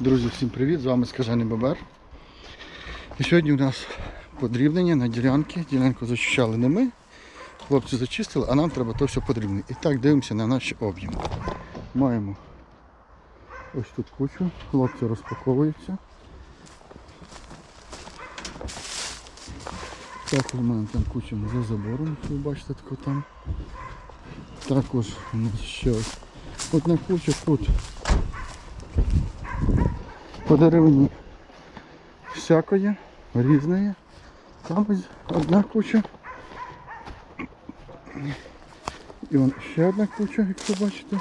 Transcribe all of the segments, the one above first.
Друзі, всім привіт! З вами Скажений Бобер. І сьогодні у нас подрібнення на ділянки. Ділянку зачищали не ми. Хлопці зачистили, а нам треба то все подрібне. І так дивимося на наш об'єм. Маємо ось тут кучу, хлопці розпаковуються. Також у мене там куча за забором, ви бачите, тако там. Також у нас ще ось одна куча тут по деревині всякої, різної. Там ось одна куча. І вон ще одна куча, як ви бачите.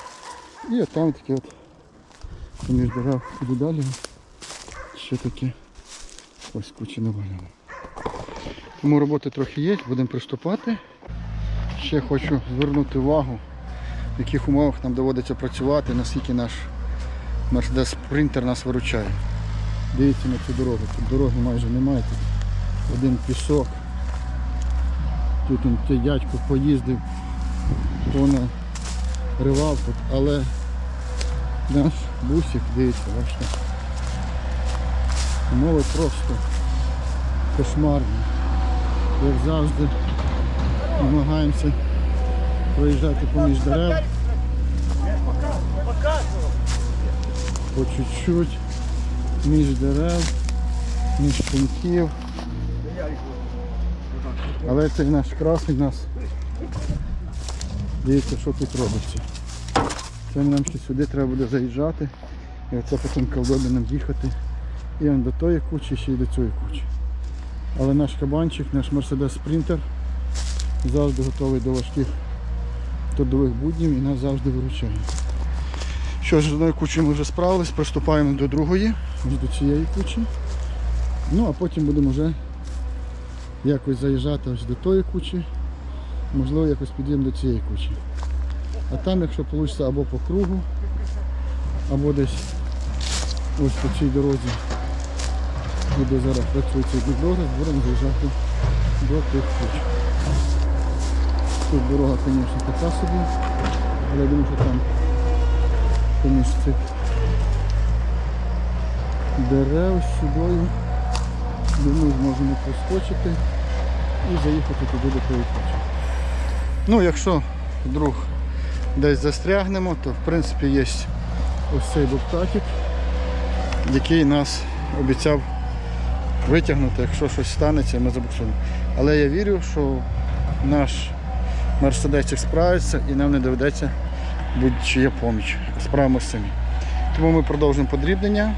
І там таке от поміж дерев іду далі. Ще таке ось куча навалено. Тому роботи трохи є, будемо приступати. Ще хочу звернути увагу, в яких умовах нам доводиться працювати, наскільки наш Мерседес Спринтер нас виручає. Дивіться на цю дорогу. Тут дороги майже немає. Тут один пісок. Тут он, цей дядько поїздив, повна ривав тут, але наш бусик, дивіться, бачите. Умови просто кошмарні. Як завжди намагаємося проїжджати поміж дерев. По чуть-чуть, між дерев, між пеньків. Але цей наш красний нас. Дивіться, що тут робиться. Це нам ще сюди треба буде заїжджати. І оце потім колдоби нам їхати. І он до тої кучі, ще й до цієї кучі. Але наш кабанчик, наш Mercedes Sprinter завжди готовий до важких трудових буднів і нас завжди виручає. Що ж, з одної кучі ми вже справились, приступаємо до другої, до цієї кучі. Ну а потім будемо вже якось заїжджати ось до тої кучі, можливо якось підійдемо до цієї кучі. А там, якщо вийде або по кругу, або десь ось по цій дорозі, буде зараз працюється дорога, будемо заїжджати до тих куч. Тут дорога, звісно, така собі, але я думаю, що там поміж цих дерев сюди. Думаю, зможемо проскочити і заїхати туди до тої. Ну, якщо вдруг десь застрягнемо, то в принципі є ось цей бобтатик, який нас обіцяв витягнути, якщо щось станеться, ми забуксуємо. Але я вірю, що наш мерседесик справиться і нам не доведеться будь-чия поміч. Справимося самі. Тому ми продовжуємо подрібнення.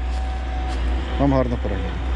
Вам гарного перегляду.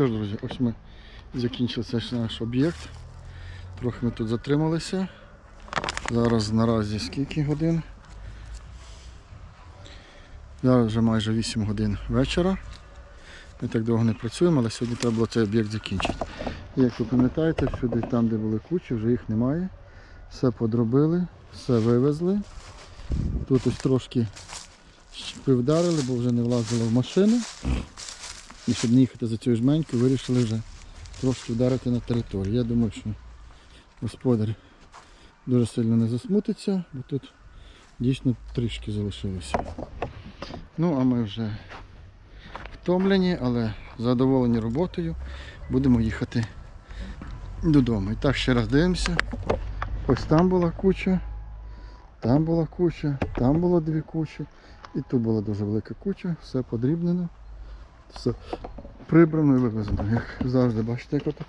Що ж, друзі, ось ми закінчили цей наш об'єкт. Трохи ми тут затрималися. Зараз наразі скільки годин? Зараз вже майже 8 годин вечора. Ми так довго не працюємо, але сьогодні треба було цей об'єкт закінчити. Як ви пам'ятаєте, сюди там, де були кучі, вже їх немає. Все подробили, все вивезли. Тут ось трошки щепи вдарили, бо вже не влазило в машину. І щоб не їхати за цю жменьку, вирішили вже трошки вдарити на територію. Я думаю, що господар дуже сильно не засмутиться, бо тут дійсно трішки залишилося. Ну, а ми вже втомлені, але задоволені роботою. Будемо їхати додому. І так ще раз дивимося. Ось там була куча, там була куча, там було дві кучі. І тут була дуже велика куча, все подрібнено, все прибрано і вивезено. Як завжди, бачите, як отак.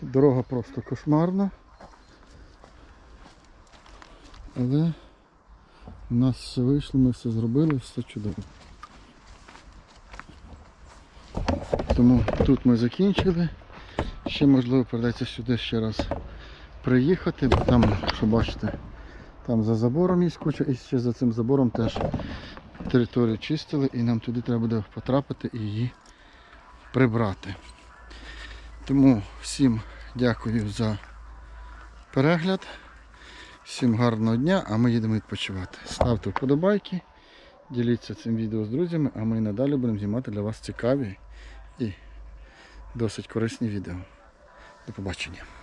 Дорога просто кошмарна. Але у нас все вийшло, ми все зробили, все чудово. Тому тут ми закінчили. Ще можливо придеться сюди ще раз приїхати, бо там, що бачите, там за забором є куча і ще за цим забором теж територію чистили і нам туди треба буде потрапити і її прибрати. Тому всім дякую за перегляд. Всім гарного дня, а ми їдемо відпочивати. Ставте вподобайки, діліться цим відео з друзями, а ми надалі будемо знімати для вас цікаві і досить корисні відео. До побачення.